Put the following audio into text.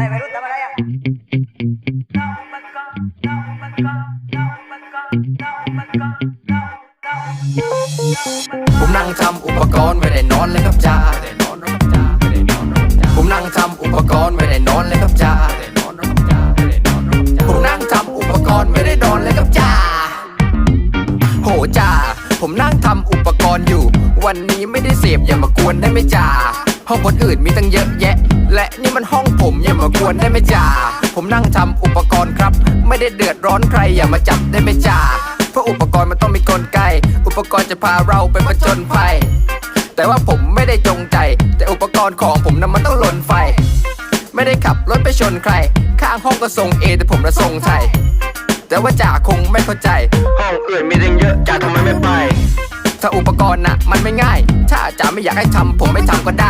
ไอ้วัยรุ่นทำอะไรอะผมนั่งทำอุปกรณ์ไม่ได้นอนเลยครับจ้าผมนั่งทำอุปกรณ์ไม่ได้นอนเลยครับจ้าผมนั่งทำอุปกรณ์ไม่ได้นอนเลยครับจ้าโหจ้าผมนั่งทำอุปกรณ์อยู่ วันนี้ไม่ได้เสพอย่ามากวนได้ไหมจ้า ห้องคนอื่นมีตั้งเยอะแยะ และนี่มันห้องผมอย่ามากวนได้ไหมจ้าผมนั่งทำอุปกรณ์ครับ ไม่ได้เดือดร้อนใครอย่ามาจับได้ไหมจ้าเพราะอุปกรณ์มันต้องมีกลไก อุปกรณ์จะพาเราไปผจญภัย แต่ว่าผมไม่ได้จงใจ แต่อุปกรณ์ของผมนั้นมันต้องหล่นไฟ ไม่ได้ขับรถไปชนใคร ข้างห้องก็ส่งเอแต่ผมระส่งไทยแต่ว่าจ่าคงไม่เข้าใจ ห้องอื่นมีตั้งเยอะจ่าทำไมไม่ไป ถ้าอุปกรณ์น่ะมันไม่ง่าย ถ้าจ่าไม่อยากให้ทำผมไม่ทำก็ได้